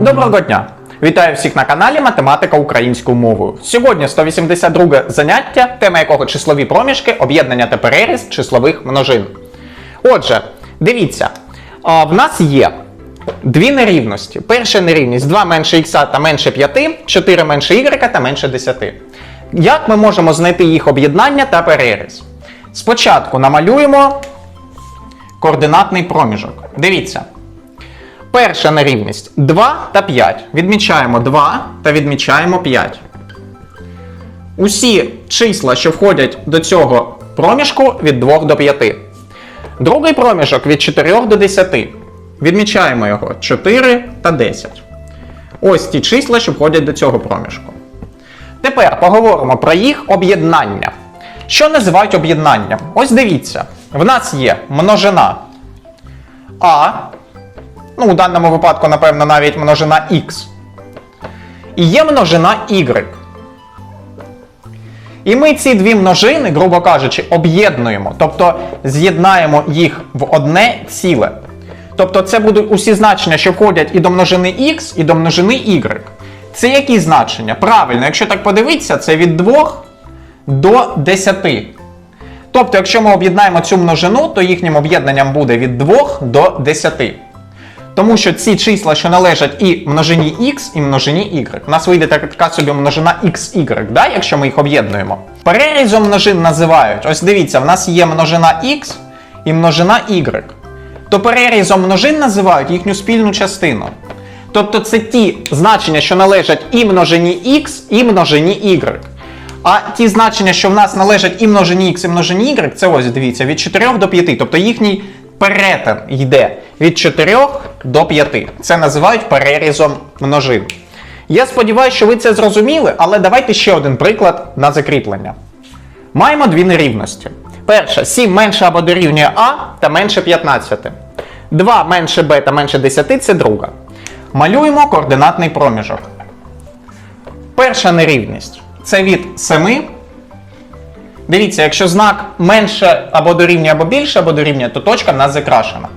Доброго дня! Вітаю всіх на каналі Математика українською мовою. Сьогодні 182 заняття, тема якого числові проміжки, об'єднання та переріз числових множин. Отже, дивіться, в нас є дві нерівності. Перша нерівність 2 менше х та менше 5, 4 менше y та менше 10. Як ми можемо знайти їх об'єднання та переріз? Спочатку намалюємо координатний проміжок. Дивіться. Перша нерівність 2 та 5. Відмічаємо 2 та відмічаємо 5. Усі числа, що входять до цього проміжку, від 2 до 5. Другий проміжок від 4 до 10. Відмічаємо його 4 та 10. Ось ті числа, що входять до цього проміжку. Тепер поговоримо про їх об'єднання. Що називають об'єднанням? Ось дивіться, в нас є множина А. Ну, у даному випадку, напевно, навіть множина X. І є множина Y. І ми ці дві множини, грубо кажучи, об'єднуємо, тобто з'єднаємо їх в одне ціле. Тобто це будуть усі значення, що входять і до множини X, і до множини Y. Це які значення? Правильно, якщо так подивитися, це від 2 до 10. Тобто, якщо ми об'єднаємо цю множину, то їхнім об'єднанням буде від 2 до 10. Тому що ці числа, що належать і множині x, і множині y. У нас вийде така собі множина xy, да, якщо ми їх об'єднуємо. Перерізом множин називають. Ось дивіться, в нас є множина x і множина y. То перерізом множин називають їхню спільну частину. Тобто це ті значення, що належать і множині x, і множині y. А ті значення, що в нас належать і множині x, і множині y, це ось дивіться, від 4 до 5. Тобто їхній перетин йде від 4 до 5. Це називають перерізом множин. Я сподіваюся, що ви це зрозуміли, але давайте ще один приклад на закріплення. Маємо дві нерівності. Перша 7 менше або дорівнює А та менше 15. 2 менше Б та менше 10 це друга. Малюємо координатний проміжок. Перша нерівність це від 7 Дивіться, якщо знак менше або дорівнює, або більше, або дорівнює, то точка в нас закрашена.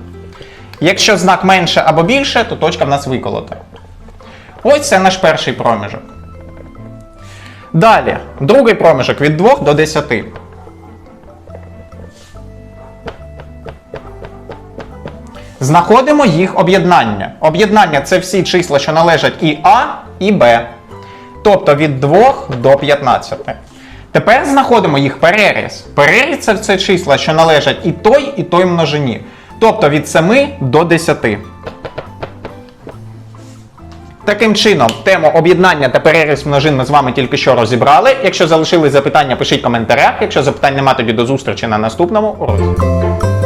Якщо знак менше або більше, то точка в нас виколота. Ось це наш перший проміжок. Далі, другий проміжок від 2 до 10. Знаходимо їх об'єднання. Об'єднання це всі числа, що належать і А, і Б. Тобто від 2 до 15. Тепер знаходимо їх переріз. Переріз це, це числа, що належать і той, і той множині. Тобто від 7 до 10. Таким чином, тему об'єднання та переріз множин ми з вами тільки що розібрали. Якщо залишились запитання, пишіть в коментарях. Якщо запитань нема, тоді до зустрічі на наступному уроці.